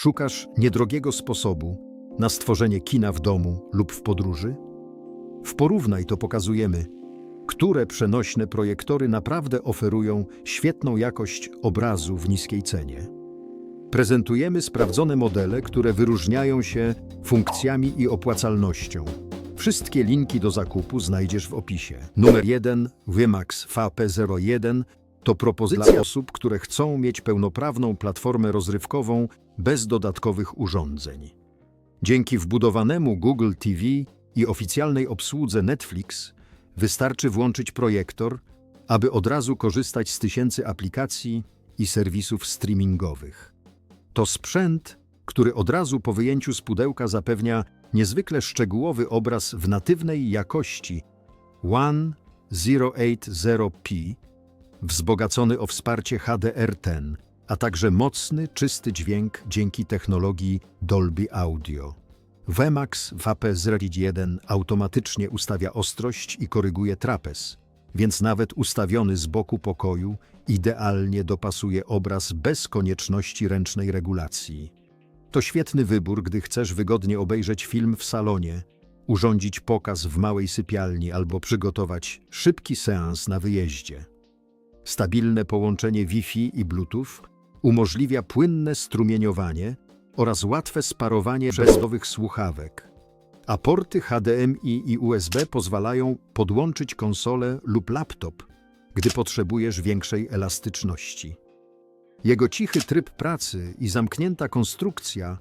Szukasz niedrogiego sposobu na stworzenie kina w domu lub w podróży? W Porównaj to pokazujemy, które przenośne projektory naprawdę oferują świetną jakość obrazu w niskiej cenie. Prezentujemy sprawdzone modele, które wyróżniają się funkcjami i opłacalnością. Wszystkie linki do zakupu znajdziesz w opisie. Numer 1 Wymax VP01 to propozycja dla osób, które chcą mieć pełnoprawną platformę rozrywkową bez dodatkowych urządzeń. Dzięki wbudowanemu Google TV i oficjalnej obsłudze Netflix wystarczy włączyć projektor, aby od razu korzystać z tysięcy aplikacji i serwisów streamingowych. To sprzęt, który od razu po wyjęciu z pudełka zapewnia niezwykle szczegółowy obraz w natywnej jakości 1080p, wzbogacony o wsparcie HDR10, a także mocny, czysty dźwięk dzięki technologii Dolby Audio. Vemax VP01 automatycznie ustawia ostrość i koryguje trapez, więc nawet ustawiony z boku pokoju idealnie dopasuje obraz bez konieczności ręcznej regulacji. To świetny wybór, gdy chcesz wygodnie obejrzeć film w salonie, urządzić pokaz w małej sypialni albo przygotować szybki seans na wyjeździe. Stabilne połączenie Wi-Fi i Bluetooth umożliwia płynne strumieniowanie oraz łatwe sparowanie bezowych słuchawek, a porty HDMI i USB pozwalają podłączyć konsolę lub laptop, gdy potrzebujesz większej elastyczności. Jego cichy tryb pracy i zamknięta konstrukcja,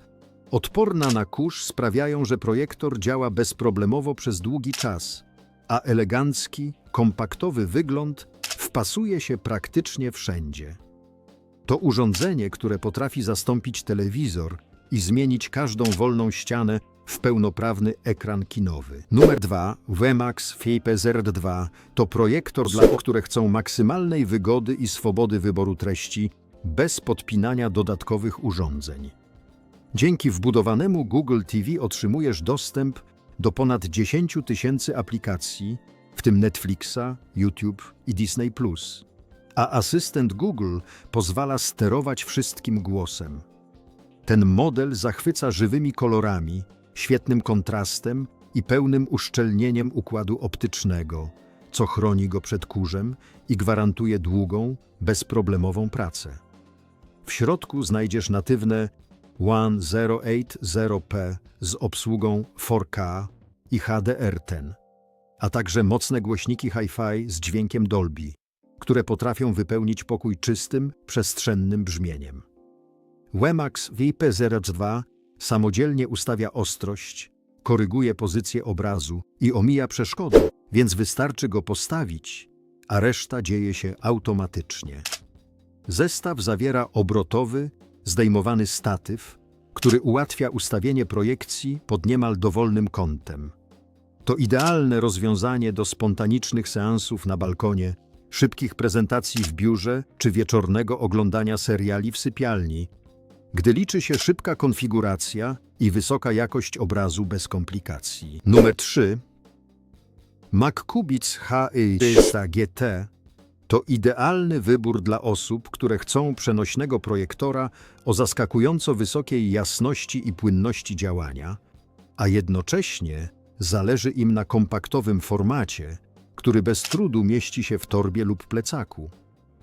odporna na kurz, sprawiają, że projektor działa bezproblemowo przez długi czas, a elegancki, kompaktowy wygląd wpasuje się praktycznie wszędzie. To urządzenie, które potrafi zastąpić telewizor i zmienić każdą wolną ścianę w pełnoprawny ekran kinowy. Numer 2, Vemax FPZ2 to projektor dla które chcą maksymalnej wygody i swobody wyboru treści bez podpinania dodatkowych urządzeń. Dzięki wbudowanemu Google TV otrzymujesz dostęp do ponad 10 tysięcy aplikacji, w tym Netflixa, YouTube i Disney+. A asystent Google pozwala sterować wszystkim głosem. Ten model zachwyca żywymi kolorami, świetnym kontrastem i pełnym uszczelnieniem układu optycznego, co chroni go przed kurzem i gwarantuje długą, bezproblemową pracę. W środku znajdziesz natywne 1080p z obsługą 4K i HDR10, a także mocne głośniki Hi-Fi z dźwiękiem Dolby, które potrafią wypełnić pokój czystym, przestrzennym brzmieniem. Wemax VP02 samodzielnie ustawia ostrość, koryguje pozycję obrazu i omija przeszkody, więc wystarczy go postawić, a reszta dzieje się automatycznie. Zestaw zawiera obrotowy, zdejmowany statyw, który ułatwia ustawienie projekcji pod niemal dowolnym kątem. To idealne rozwiązanie do spontanicznych seansów na balkonie, szybkich prezentacji w biurze czy wieczornego oglądania seriali w sypialni, gdy liczy się szybka konfiguracja i wysoka jakość obrazu bez komplikacji. Numer 3. MacCubits HI300 GT to idealny wybór dla osób, które chcą przenośnego projektora o zaskakująco wysokiej jasności i płynności działania, a jednocześnie zależy im na kompaktowym formacie, który bez trudu mieści się w torbie lub plecaku.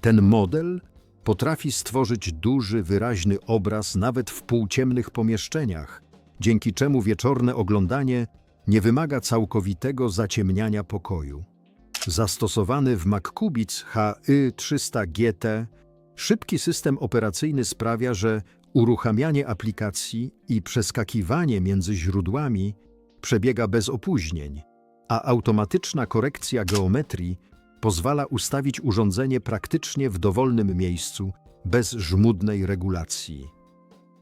Ten model potrafi stworzyć duży, wyraźny obraz nawet w półciemnych pomieszczeniach, dzięki czemu wieczorne oglądanie nie wymaga całkowitego zaciemniania pokoju. Zastosowany w MacCubits HY300 GT, szybki system operacyjny sprawia, że uruchamianie aplikacji i przeskakiwanie między źródłami przebiega bez opóźnień, a automatyczna korekcja geometrii pozwala ustawić urządzenie praktycznie w dowolnym miejscu, bez żmudnej regulacji.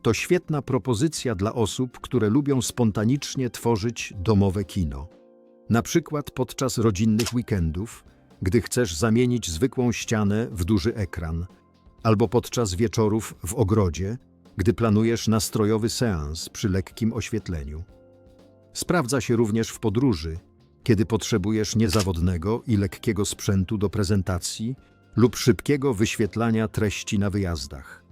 To świetna propozycja dla osób, które lubią spontanicznie tworzyć domowe kino. Na przykład podczas rodzinnych weekendów, gdy chcesz zamienić zwykłą ścianę w duży ekran, albo podczas wieczorów w ogrodzie, gdy planujesz nastrojowy seans przy lekkim oświetleniu. Sprawdza się również w podróży, kiedy potrzebujesz niezawodnego i lekkiego sprzętu do prezentacji lub szybkiego wyświetlania treści na wyjazdach.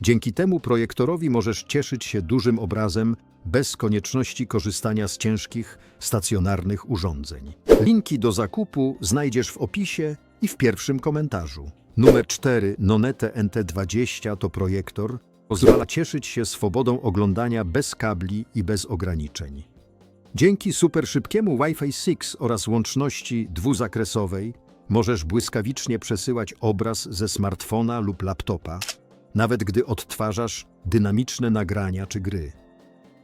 Dzięki temu projektorowi możesz cieszyć się dużym obrazem bez konieczności korzystania z ciężkich, stacjonarnych urządzeń. Linki do zakupu znajdziesz w opisie i w pierwszym komentarzu. Numer 4 Nonete NT20 to projektor, pozwala cieszyć się swobodą oglądania bez kabli i bez ograniczeń. Dzięki superszybkiemu Wi-Fi 6 oraz łączności dwuzakresowej możesz błyskawicznie przesyłać obraz ze smartfona lub laptopa, nawet gdy odtwarzasz dynamiczne nagrania czy gry.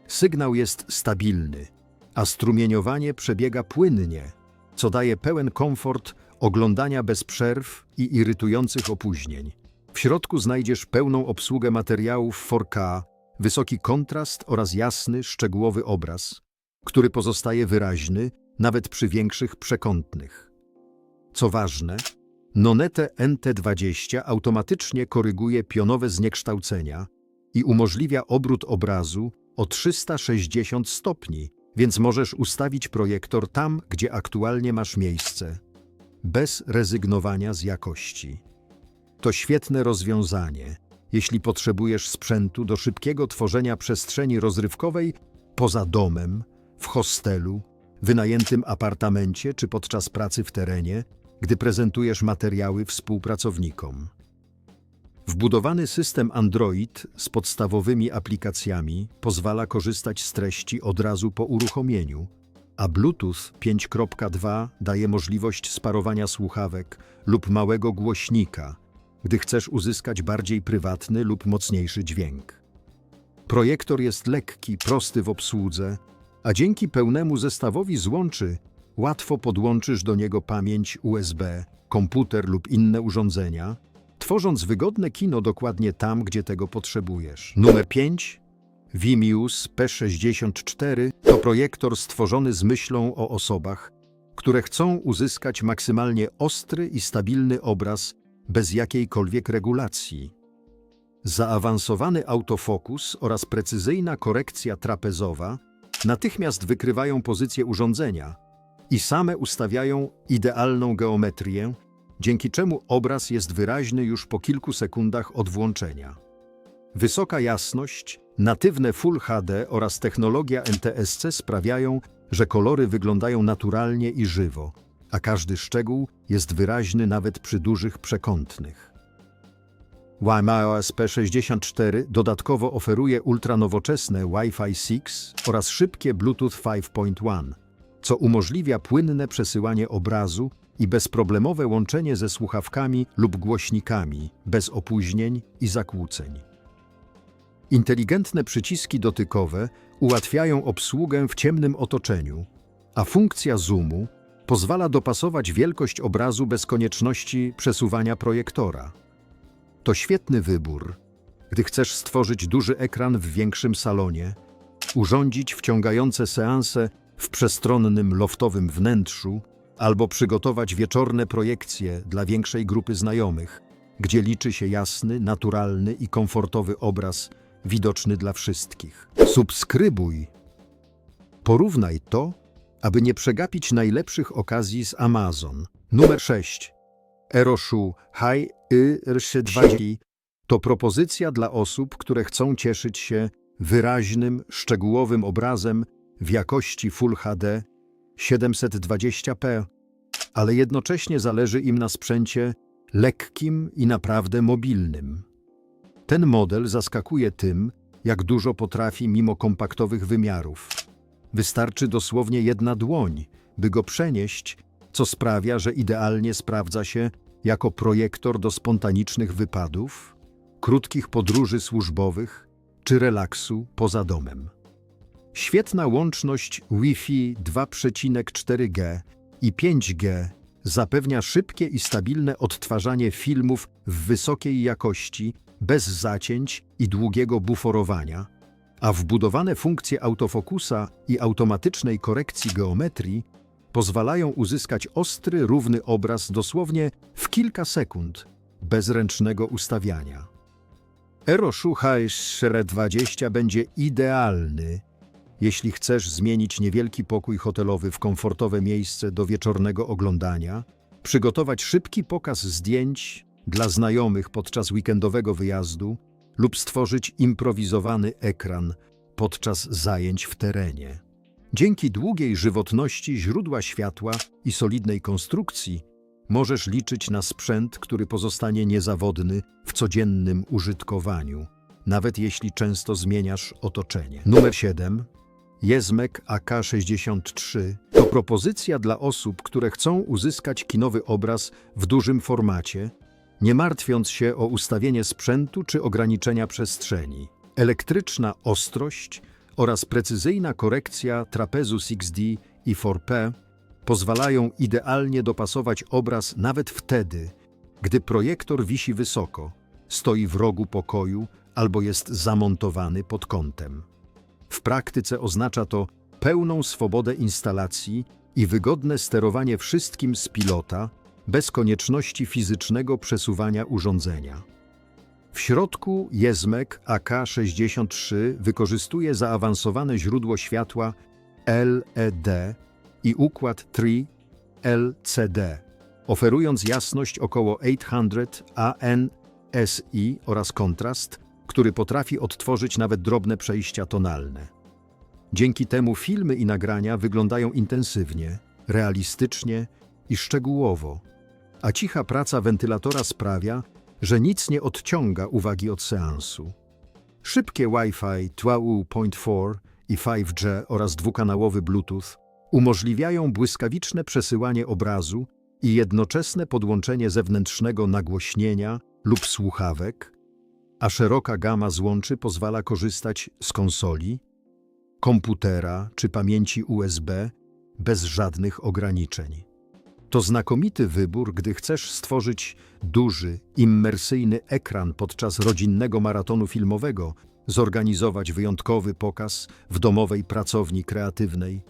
Sygnał jest stabilny, a strumieniowanie przebiega płynnie, co daje pełen komfort oglądania bez przerw i irytujących opóźnień. W środku znajdziesz pełną obsługę materiałów 4K, wysoki kontrast oraz jasny, szczegółowy obraz, który pozostaje wyraźny nawet przy większych przekątnych. Co ważne, Nonete NT20 automatycznie koryguje pionowe zniekształcenia i umożliwia obrót obrazu o 360 stopni, więc możesz ustawić projektor tam, gdzie aktualnie masz miejsce, bez rezygnowania z jakości. To świetne rozwiązanie, jeśli potrzebujesz sprzętu do szybkiego tworzenia przestrzeni rozrywkowej poza domem, w hostelu, wynajętym apartamencie czy podczas pracy w terenie, gdy prezentujesz materiały współpracownikom. Wbudowany system Android z podstawowymi aplikacjami pozwala korzystać z treści od razu po uruchomieniu, a Bluetooth 5.2 daje możliwość sparowania słuchawek lub małego głośnika, gdy chcesz uzyskać bardziej prywatny lub mocniejszy dźwięk. Projektor jest lekki, prosty w obsłudze, a dzięki pełnemu zestawowi złączy łatwo podłączysz do niego pamięć USB, komputer lub inne urządzenia, tworząc wygodne kino dokładnie tam, gdzie tego potrzebujesz. Numer 5. Vimius P64 to projektor stworzony z myślą o osobach, które chcą uzyskać maksymalnie ostry i stabilny obraz bez jakiejkolwiek regulacji. Zaawansowany autofokus oraz precyzyjna korekcja trapezowa natychmiast wykrywają pozycję urządzenia i same ustawiają idealną geometrię, dzięki czemu obraz jest wyraźny już po kilku sekundach od włączenia. Wysoka jasność, natywne Full HD oraz technologia NTSC sprawiają, że kolory wyglądają naturalnie i żywo, a każdy szczegół jest wyraźny nawet przy dużych przekątnych. WiMAOS P64 dodatkowo oferuje ultranowoczesne Wi-Fi 6 oraz szybkie Bluetooth 5.1, co umożliwia płynne przesyłanie obrazu i bezproblemowe łączenie ze słuchawkami lub głośnikami bez opóźnień i zakłóceń. Inteligentne przyciski dotykowe ułatwiają obsługę w ciemnym otoczeniu, a funkcja zoomu pozwala dopasować wielkość obrazu bez konieczności przesuwania projektora. To świetny wybór, gdy chcesz stworzyć duży ekran w większym salonie, urządzić wciągające seanse w przestronnym loftowym wnętrzu albo przygotować wieczorne projekcje dla większej grupy znajomych, gdzie liczy się jasny, naturalny i komfortowy obraz widoczny dla wszystkich. Subskrybuj. Porównaj to, aby nie przegapić najlepszych okazji z Amazon. Numer 6. Eroshu High Irszy 20 to propozycja dla osób, które chcą cieszyć się wyraźnym, szczegółowym obrazem w jakości Full HD 720p, ale jednocześnie zależy im na sprzęcie lekkim i naprawdę mobilnym. Ten model zaskakuje tym, jak dużo potrafi mimo kompaktowych wymiarów. Wystarczy dosłownie jedna dłoń, by go przenieść, co sprawia, że idealnie sprawdza się jako projektor do spontanicznych wypadów, krótkich podróży służbowych czy relaksu poza domem. Świetna łączność Wi-Fi 2.4G i 5G zapewnia szybkie i stabilne odtwarzanie filmów w wysokiej jakości, bez zacięć i długiego buforowania, a wbudowane funkcje autofokusa i automatycznej korekcji geometrii pozwalają uzyskać ostry, równy obraz dosłownie w kilka sekund, bez ręcznego ustawiania. Aero Shuhai 20 będzie idealny, jeśli chcesz zmienić niewielki pokój hotelowy w komfortowe miejsce do wieczornego oglądania, przygotować szybki pokaz zdjęć dla znajomych podczas weekendowego wyjazdu lub stworzyć improwizowany ekran podczas zajęć w terenie. Dzięki długiej żywotności źródła światła i solidnej konstrukcji możesz liczyć na sprzęt, który pozostanie niezawodny w codziennym użytkowaniu, nawet jeśli często zmieniasz otoczenie. Numer 7. Jezmek AK63 to propozycja dla osób, które chcą uzyskać kinowy obraz w dużym formacie, nie martwiąc się o ustawienie sprzętu czy ograniczenia przestrzeni. Elektryczna ostrość oraz precyzyjna korekcja trapezu 6D i 4P pozwalają idealnie dopasować obraz nawet wtedy, gdy projektor wisi wysoko, stoi w rogu pokoju albo jest zamontowany pod kątem. W praktyce oznacza to pełną swobodę instalacji i wygodne sterowanie wszystkim z pilota, bez konieczności fizycznego przesuwania urządzenia. W środku Jezmek AK63 wykorzystuje zaawansowane źródło światła LED i układ 3LCD, oferując jasność około 800 ANSI oraz kontrast, który potrafi odtworzyć nawet drobne przejścia tonalne. Dzięki temu filmy i nagrania wyglądają intensywnie, realistycznie i szczegółowo, a cicha praca wentylatora sprawia, że nic nie odciąga uwagi od seansu. Szybkie Wi-Fi 2.4 i 5G oraz dwukanałowy Bluetooth umożliwiają błyskawiczne przesyłanie obrazu i jednoczesne podłączenie zewnętrznego nagłośnienia lub słuchawek, a szeroka gama złączy pozwala korzystać z konsoli, komputera czy pamięci USB bez żadnych ograniczeń. To znakomity wybór, gdy chcesz stworzyć duży, immersyjny ekran podczas rodzinnego maratonu filmowego, zorganizować wyjątkowy pokaz w domowej pracowni kreatywnej,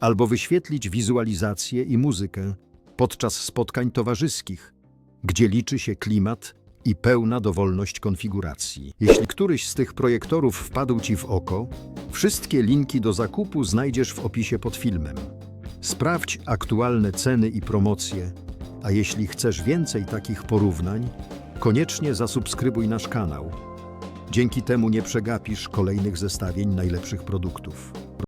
albo wyświetlić wizualizację i muzykę podczas spotkań towarzyskich, gdzie liczy się klimat i pełna dowolność konfiguracji. Jeśli któryś z tych projektorów wpadł Ci w oko, wszystkie linki do zakupu znajdziesz w opisie pod filmem. Sprawdź aktualne ceny i promocje, a jeśli chcesz więcej takich porównań, koniecznie zasubskrybuj nasz kanał. Dzięki temu nie przegapisz kolejnych zestawień najlepszych produktów.